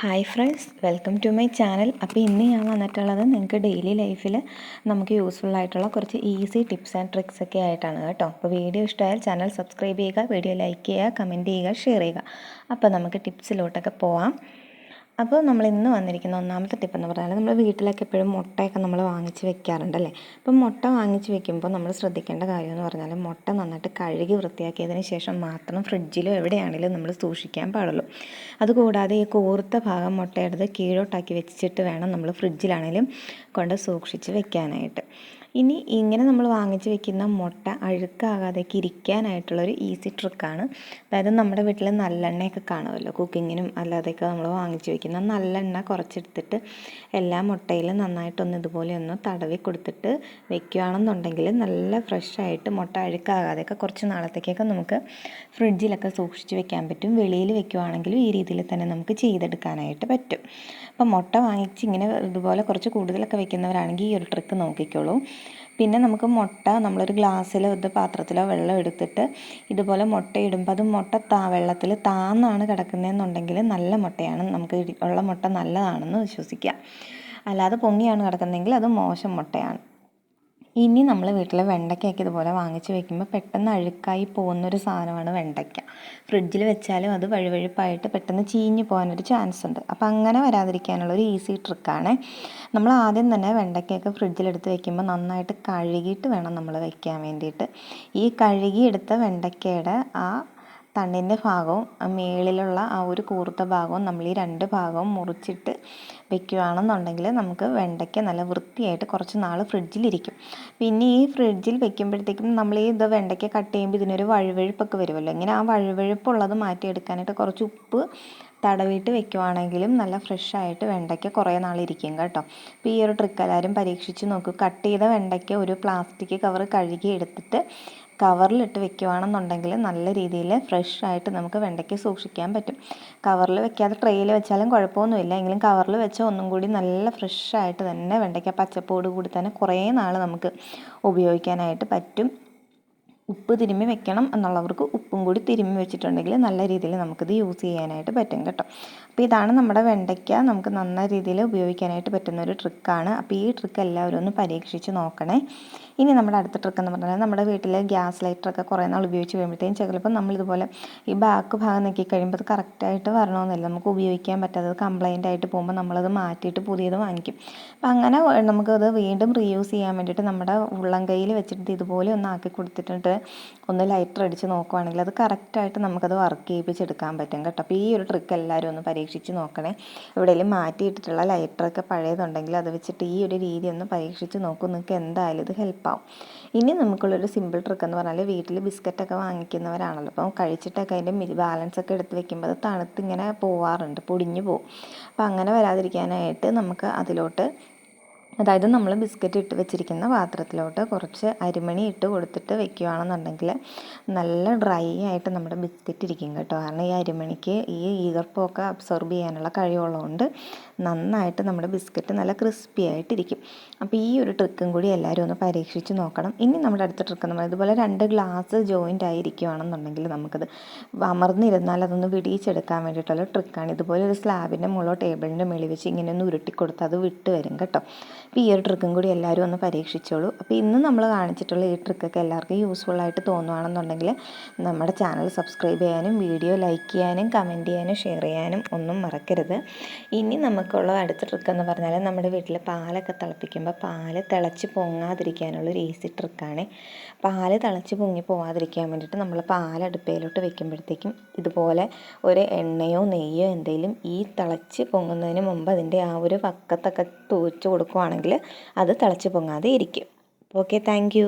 Hi friends welcome to my channel. അപ്പോൾ ഇന്ന് ഞാൻ വന്നിട്ടുള്ളത് നിങ്ങൾക്ക് ഡെയിലി ലൈഫിൽ നമുക്ക് യൂസ്ഫുൾ ആയിട്ടുള്ള കുറച്ച് ഈസി ടിപ്സ് ആൻഡ് ട്രിക്സ് ഒക്കെ ആയിട്ടാണ് കേട്ടോ. അപ്പോൾ വീഡിയോ ഇഷ്ടമായാൽ ചാനൽ സബ്സ്ക്രൈബ് ചെയ്യുക വീഡിയോ ലൈക്ക് ചെയ്യുക കമന്റ് ചെയ്യുക ഷെയർ ചെയ്യുക. അപ്പോൾ നമുക്ക് ടിപ്സിലോട്ടൊക്കെ പോവാം. അപ്പോൾ നമ്മൾ ഇന്ന് വന്നിരിക്കുന്ന ഒന്നാമത്തെ ടിപ്പ് എന്ന് പറഞ്ഞാൽ നമ്മൾ വീട്ടിലൊക്കെ എപ്പോഴും മുട്ടയൊക്കെ നമ്മൾ വാങ്ങിച്ച് വെക്കാറുണ്ടല്ലേ? അപ്പം മുട്ട വാങ്ങിച്ച് വെക്കുമ്പോൾ നമ്മൾ ശ്രദ്ധിക്കേണ്ട കാര്യം എന്ന് പറഞ്ഞാൽ മുട്ട നന്നായിട്ട് കഴുകി വൃത്തിയാക്കിയതിന് ശേഷം മാത്രം ഫ്രിഡ്ജിലോ എവിടെയാണെങ്കിലും നമ്മൾ സൂക്ഷിക്കാൻ പാടുള്ളൂ. അതുകൂടാതെ ഈ കൂർത്ത ഭാഗം മുട്ടയെടുത്ത് കീഴോട്ടാക്കി വെച്ചിട്ട് വേണം നമ്മൾ ഫ്രിഡ്ജിലാണെങ്കിലും കൊണ്ട് സൂക്ഷിച്ച് വെക്കാനായിട്ട്. ഇനി ഇങ്ങനെ നമ്മൾ വാങ്ങിച്ച് വെക്കുന്ന മുട്ട അഴുക്കാകാതേക്ക് ഇരിക്കാനായിട്ടുള്ളൊരു ഈസി ട്രിക്കാണ് അതായത് നമ്മുടെ വീട്ടിൽ നല്ലെണ്ണയൊക്കെ കാണുമല്ലോ കുക്കിങ്ങിനും അല്ലാതെയൊക്കെ നമ്മൾ വാങ്ങിച്ച് വെക്കുന്ന നല്ലെണ്ണ കുറച്ചെടുത്തിട്ട് എല്ലാ മുട്ടയിലും നന്നായിട്ടൊന്ന് ഇതുപോലെ ഒന്ന് തടവി കൊടുത്തിട്ട് വെക്കുകയാണെന്നുണ്ടെങ്കിൽ നല്ല ഫ്രഷായിട്ട് മുട്ട അഴുക്കാകാതെയൊക്കെ കുറച്ച് നാളത്തേക്കൊക്കെ നമുക്ക് ഫ്രിഡ്ജിലൊക്കെ സൂക്ഷിച്ച് വെക്കാൻ പറ്റും. വെളിയിൽ വെക്കുകയാണെങ്കിലും ഈ രീതിയിൽ തന്നെ നമുക്ക് ചെയ്തെടുക്കാനായിട്ട് പറ്റും. അപ്പം മുട്ട വാങ്ങിച്ച് ഇങ്ങനെ ഇതുപോലെ കുറച്ച് കൂടുതലൊക്കെ വെക്കുന്നവരാണെങ്കിൽ ഈ ഒരു ട്രിക്ക് നോക്കിക്കോളൂ. പിന്നെ നമുക്ക് മുട്ട നമ്മളൊരു ഗ്ലാസ്സിലോ ഇത് പാത്രത്തിലോ വെള്ളം എടുത്തിട്ട് ഇതുപോലെ മുട്ട ഇടുമ്പോൾ അത് മുട്ട താ വെള്ളത്തിൽ താന്നാണ് കിടക്കുന്നതെന്നുണ്ടെങ്കിൽ നല്ല മുട്ടയാണ്. നമുക്ക് ഉള്ള മുട്ട നല്ലതാണെന്ന് വിശ്വസിക്കുക. അല്ലാതെ പൊങ്ങിയാണ് കിടക്കുന്നതെങ്കിൽ അത് മോശം മുട്ടയാണ്. ഇനി നമ്മൾ വീട്ടിൽ വെണ്ടയ്ക്കയൊക്കെ ഇതുപോലെ വാങ്ങിച്ച് വെക്കുമ്പോൾ പെട്ടെന്ന് അഴുക്കായി പോകുന്നൊരു സാധനമാണ് വെണ്ടയ്ക്ക. ഫ്രിഡ്ജിൽ വെച്ചാലും അത് വഴുവഴുപ്പായിട്ട് പെട്ടെന്ന് ചീഞ്ഞു പോകാനൊരു ചാൻസ് ഉണ്ട്. അപ്പോൾ അങ്ങനെ വരാതിരിക്കാനുള്ള ഒരു ഈസി ട്രിക്കാണ് നമ്മൾ ആദ്യം തന്നെ വെണ്ടയ്ക്കയൊക്കെ ഫ്രിഡ്ജിലെടുത്ത് വെക്കുമ്പോൾ നന്നായിട്ട് കഴുകിയിട്ട് വേണം നമ്മൾ വെക്കാൻ വേണ്ടിയിട്ട്. ഈ കഴുകിയെടുത്ത വെണ്ടയ്ക്കയുടെ ആ തണ്ടിന്റെ ഭാഗവും മേളിലുള്ള ആ ഒരു കൂർത്ത ഭാഗവും നമ്മൾ ഈ രണ്ട് ഭാഗവും മുറിച്ചിട്ട് വെക്കുകയാണെന്നുണ്ടെങ്കിൽ നമുക്ക് വെണ്ടയ്ക്ക നല്ല വൃത്തിയായിട്ട് കുറച്ച് നാൾ ഫ്രിഡ്ജിലിരിക്കും. പിന്നെ ഈ ഫ്രിഡ്ജിൽ വെക്കുമ്പോഴത്തേക്കും നമ്മൾ ഈ ഇത് വെണ്ടയ്ക്ക കട്ട് ചെയ്യുമ്പോൾ ഇതിനൊരു വഴുവഴുപ്പൊക്കെ വരുമല്ലോ. ഇങ്ങനെ ആ വഴുവഴുപ്പുള്ളത് മാറ്റിയെടുക്കാനായിട്ട് കുറച്ച് ഉപ്പ് തടവിയിട്ട് വെക്കുവാണെങ്കിലും നല്ല ഫ്രഷ് ആയിട്ട് വെണ്ടയ്ക്ക കുറേ നാളിരിക്കും കേട്ടോ. അപ്പോൾ ഈ ഒരു ട്രിക്ക് എല്ലാവരും പരീക്ഷിച്ച് നോക്കൂ. കട്ട് ചെയ്ത വെണ്ടയ്ക്ക ഒരു പ്ലാസ്റ്റിക് കവർ കഴുകി എടുത്തിട്ട് കവറിലിട്ട് വെക്കുകയാണെന്നുണ്ടെങ്കിൽ നല്ല രീതിയിൽ ഫ്രഷ് ആയിട്ട് നമുക്ക് വെണ്ടയ്ക്ക സൂക്ഷിക്കാൻ പറ്റും. കവറിൽ വെക്കാതെ ട്രെയിൽ വെച്ചാലും കുഴപ്പമൊന്നുമില്ല. എങ്കിലും കവറിൽ വെച്ചാൽ ഒന്നും കൂടി നല്ല ഫ്രഷ് ആയിട്ട് തന്നെ വെണ്ടയ്ക്ക പച്ചപ്പോട് കൂടി തന്നെ കുറേ നാൾ നമുക്ക് ഉപയോഗിക്കാനായിട്ട് പറ്റും. ഉപ്പ് തിരുമ്മി വെക്കണം എന്നുള്ളവർക്ക് ഉപ്പും കൂടി തിരുമ്മി വെച്ചിട്ടുണ്ടെങ്കിൽ നല്ല രീതിയിൽ നമുക്കിത് യൂസ് ചെയ്യാനായിട്ട് പറ്റും കേട്ടോ. അപ്പോൾ ഇതാണ് നമ്മുടെ വെണ്ടയ്ക്ക. നമുക്ക് നന്ന രീതിയിൽ ഉപയോഗിക്കാനായിട്ട് പറ്റുന്ന ഒരു ട്രിക്കാണ്. അപ്പോൾ ഈ ട്രിക്ക് എല്ലാവരും ഒന്ന് പരീക്ഷിച്ച് നോക്കണേ. ഇനി നമ്മുടെ അടുത്ത ട്രിക്ക് എന്ന് പറഞ്ഞാൽ നമ്മുടെ വീട്ടിൽ ഗ്യാസ് ലൈറ്ററൊക്കെ കുറേ നാൾ ഉപയോഗിച്ച് കഴിയുമ്പോഴത്തേക്കും ചിലപ്പോൾ നമ്മളിതുപോലെ ഈ ബാക്ക് ഭാഗം നോക്കി കഴിയുമ്പോൾ അത് കറക്റ്റായിട്ട് വരണമെന്നില്ല. നമുക്ക് ഉപയോഗിക്കാൻ പറ്റാത്തത് കംപ്ലൈന്റ് ആയിട്ട് പോകുമ്പോൾ നമ്മളത് മാറ്റിയിട്ട് പുതിയത് വാങ്ങിക്കും. അപ്പം അങ്ങനെ നമുക്കത് വീണ്ടും റീയൂസ് ചെയ്യാൻ വേണ്ടിയിട്ട് നമ്മുടെ ഉള്ളം കയ്യിൽ വെച്ചിട്ട് ഇതുപോലെ ഒന്ന് ആക്കി കൊടുത്തിട്ട് ഒന്ന് ലൈറ്റർ അടിച്ച് നോക്കുവാണെങ്കിൽ അത് കറക്റ്റായിട്ട് നമുക്കത് വർക്ക് ചെയ്യിപ്പിച്ചെടുക്കാൻ പറ്റും കേട്ടോ. അപ്പോൾ ഈ ഒരു ട്രിക്ക് എല്ലാവരും ഒന്ന് പരീക്ഷിച്ച് നോക്കണേ. എവിടെയെങ്കിലും മാറ്റിയിട്ടിട്ടുള്ള ലൈറ്ററൊക്കെ പഴയതുണ്ടെങ്കിൽ അത് വെച്ചിട്ട് ഈ ഒരു രീതി ഒന്ന് പരീക്ഷിച്ച് നോക്കും. നിങ്ങൾക്ക് എന്തായാലും ഇത് ഹെൽപ്പാവും ഇനി നമുക്കുള്ളൊരു സിമ്പിൾ ട്രിക്ക് എന്ന് പറഞ്ഞാൽ വീട്ടിൽ ബിസ്ക്കറ്റൊക്കെ വാങ്ങിക്കുന്നവരാണല്ലോ. അപ്പം കഴിച്ചിട്ടൊക്കെ അതിന്റെ ബാലൻസ് ഒക്കെ എടുത്ത് വെക്കുമ്പോൾ അത് തണുത്തിങ്ങനെ പോവാറുണ്ട് പൊടിഞ്ഞു പോകും അപ്പോൾ അങ്ങനെ വരാതിരിക്കാനായിട്ട് നമുക്ക് അതിലോട്ട് അതായത് നമ്മൾ ബിസ്ക്കറ്റ് ഇട്ട് വെച്ചിരിക്കുന്ന പാത്രത്തിലോട്ട് കുറച്ച് അരിമണി ഇട്ട് കൊടുത്തിട്ട് വെക്കുകയാണെന്നുണ്ടെങ്കിൽ നല്ല ഡ്രൈ ആയിട്ട് നമ്മുടെ ബിസ്ക്കറ്റ് ഇരിക്കും കേട്ടോ. കാരണം ഈ അരിമണിക്ക് ഈ ഈർപ്പമൊക്കെ അബ്സോർബ് ചെയ്യാനുള്ള കഴിവുള്ളതുകൊണ്ട് നന്നായിട്ട് നമ്മുടെ ബിസ്ക്കറ്റ് നല്ല ക്രിസ്പി ആയിട്ടിരിക്കും അപ്പോൾ ഈ ഒരു ട്രിക്കും കൂടി എല്ലാവരും ഒന്ന് പരീക്ഷിച്ച് നോക്കണം. ഇനി നമ്മുടെ അടുത്ത ട്രിക്ക് നമ്മൾ ഇതുപോലെ രണ്ട് ഗ്ലാസ് ജോയിന്റ് ആയിരിക്കുകയാണെന്നുണ്ടെങ്കിൽ നമുക്കത് അമർന്നിരുന്നാൽ അതൊന്ന് വിടിയിച്ചെടുക്കാൻ വേണ്ടിയിട്ടുള്ള ട്രിക്കാണ്. ഇതുപോലെ ഒരു സ്ലാബിന്റെ മുകളോ ടേബിളിന്റെ മേളിൽ വെച്ച് ഇങ്ങനെ ഒന്ന് ഉരുട്ടി കൊടുത്ത് അത് വിട്ട് വരും കേട്ടോ. അപ്പോൾ ഈ ഒരു ട്രിക്കും കൂടി എല്ലാവരും ഒന്ന് പരീക്ഷിച്ചോളൂ. അപ്പോൾ ഇന്ന് നമ്മൾ കാണിച്ചിട്ടുള്ള ഈ ട്രിക്കൊക്കെ എല്ലാവർക്കും യൂസ്ഫുൾ ആയിട്ട് തോന്നുകയാണെന്നുണ്ടെങ്കിൽ നമ്മുടെ ചാനൽ സബ്സ്ക്രൈബ് ചെയ്യാനും വീഡിയോ ലൈക്ക് ചെയ്യാനും കമന്റ് ചെയ്യാനും ഷെയർ ചെയ്യാനും ഒന്നും മറക്കരുത്. ഇനി നമുക്കുള്ള അടുത്ത ട്രിക്ക് എന്ന് പറഞ്ഞാൽ നമ്മുടെ വീട്ടിൽ പാലൊക്കെ തിളപ്പിക്കുമ്പോൾ പാൽ തിളച്ച് പൊങ്ങാതിരിക്കാനുള്ള ഒരു ഈസി ട്രിക്കാണ് പാൽ തിളച്ച് പൊങ്ങി പോവാതിരിക്കാൻ വേണ്ടിയിട്ട് നമ്മൾ പാൽ അടുപ്പയിലോട്ട് വെക്കുമ്പോഴത്തേക്കും ഇതുപോലെ ഒരു എണ്ണയോ നെയ്യോ എന്തെങ്കിലും ഈ തിളച്ച് പൊങ്ങുന്നതിന് മുമ്പ് അതിന്റെ ആ ഒരു വക്കത്തൊക്കെ തൂച്ച് കൊടുക്കുവാണെങ്കിൽ അത് തിളച്ച് പൊങ്ങാതെ ഇരിക്കും. Okay thank